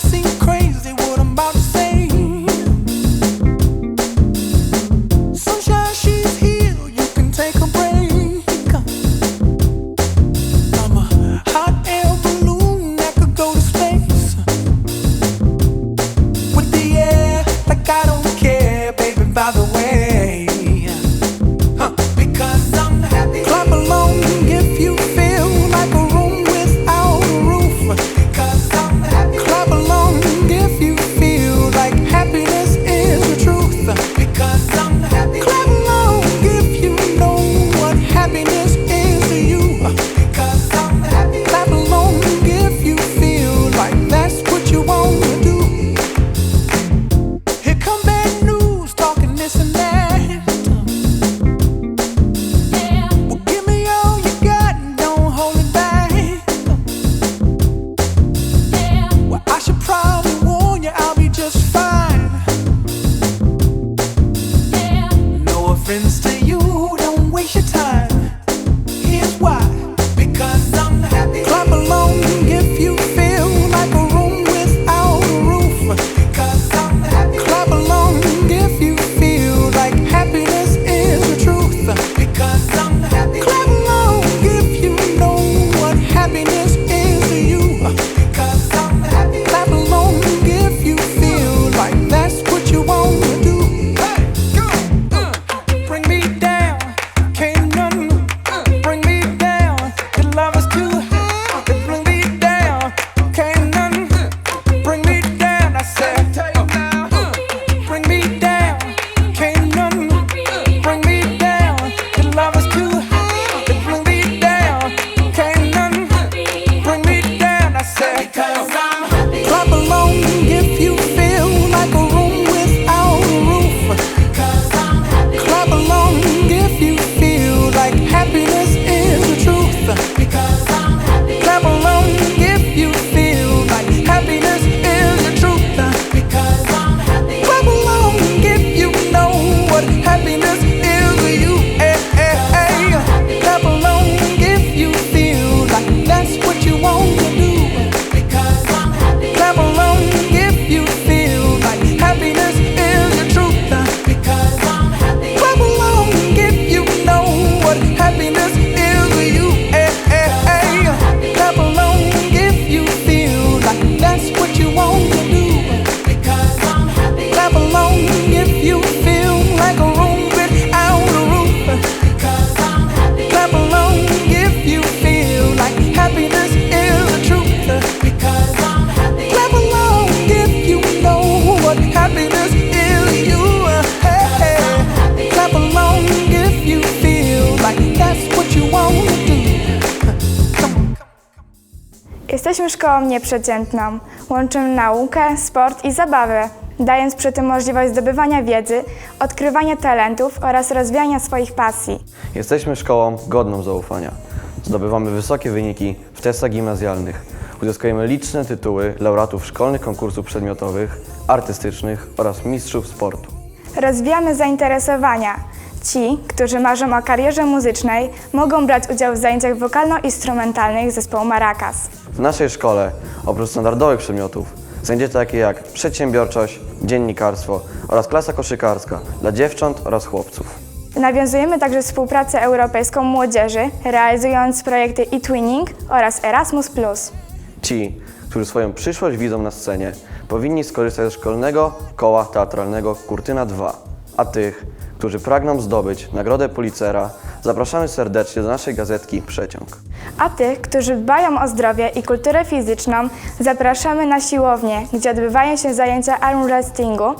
sim No to you, don't waste your time. Cause I'm happy. Clap along. Jesteśmy szkołą nieprzeciętną. Łączymy naukę, sport i zabawę, dając przy tym możliwość zdobywania wiedzy, odkrywania talentów oraz rozwijania swoich pasji. Jesteśmy szkołą godną zaufania. Zdobywamy wysokie wyniki w testach gimnazjalnych. Uzyskujemy liczne tytuły laureatów szkolnych konkursów przedmiotowych, artystycznych oraz mistrzów sportu. Rozwijamy zainteresowania. Ci, którzy marzą o karierze muzycznej, mogą brać udział w zajęciach wokalno-instrumentalnych zespołu Maracas. W naszej szkole, oprócz standardowych przedmiotów, zajęcia takie jak przedsiębiorczość, dziennikarstwo oraz klasa koszykarska dla dziewcząt oraz chłopców. Nawiązujemy także współpracę europejską młodzieży, realizując projekty e-twinning oraz Erasmus+. Ci, którzy swoją przyszłość widzą na scenie, powinni skorzystać ze szkolnego koła teatralnego Kurtyna 2, a tych, którzy pragną zdobyć Nagrodę Pulitzera, zapraszamy serdecznie do naszej gazetki Przeciąg. A tych, którzy dbają o zdrowie i kulturę fizyczną, zapraszamy na siłownię, gdzie odbywają się zajęcia arm wrestlingu,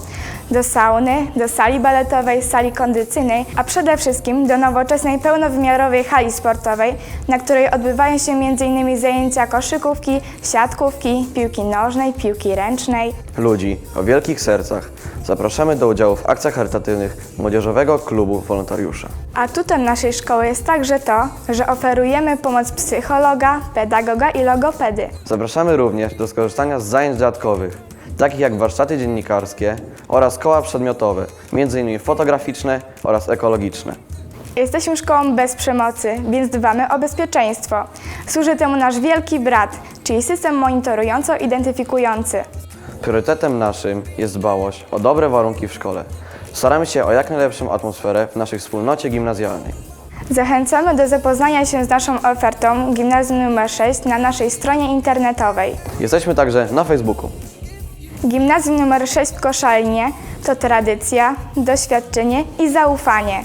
do sauny, do sali baletowej, sali kondycyjnej, a przede wszystkim do nowoczesnej pełnowymiarowej hali sportowej, na której odbywają się m.in. zajęcia koszykówki, siatkówki, piłki nożnej, piłki ręcznej. Ludzi o wielkich sercach zapraszamy do udziału w akcjach charytatywnych Młodzieżowego Klubu Wolontariusza. Atutem naszej szkoły jest także to, że oferujemy pomoc psychologa, pedagoga i logopedy. Zapraszamy również do skorzystania z zajęć dodatkowych, takich jak warsztaty dziennikarskie oraz koła przedmiotowe, m.in. fotograficzne oraz ekologiczne. Jesteśmy szkołą bez przemocy, więc dbamy o bezpieczeństwo. Służy temu nasz wielki brat, czyli system monitorująco-identyfikujący. Priorytetem naszym jest dbałość o dobre warunki w szkole. Staramy się o jak najlepszą atmosferę w naszej wspólnocie gimnazjalnej. Zachęcamy do zapoznania się z naszą ofertą Gimnazjum nr 6 na naszej stronie internetowej. Jesteśmy także na Facebooku. Gimnazjum nr 6 w Koszalinie to tradycja, doświadczenie i zaufanie.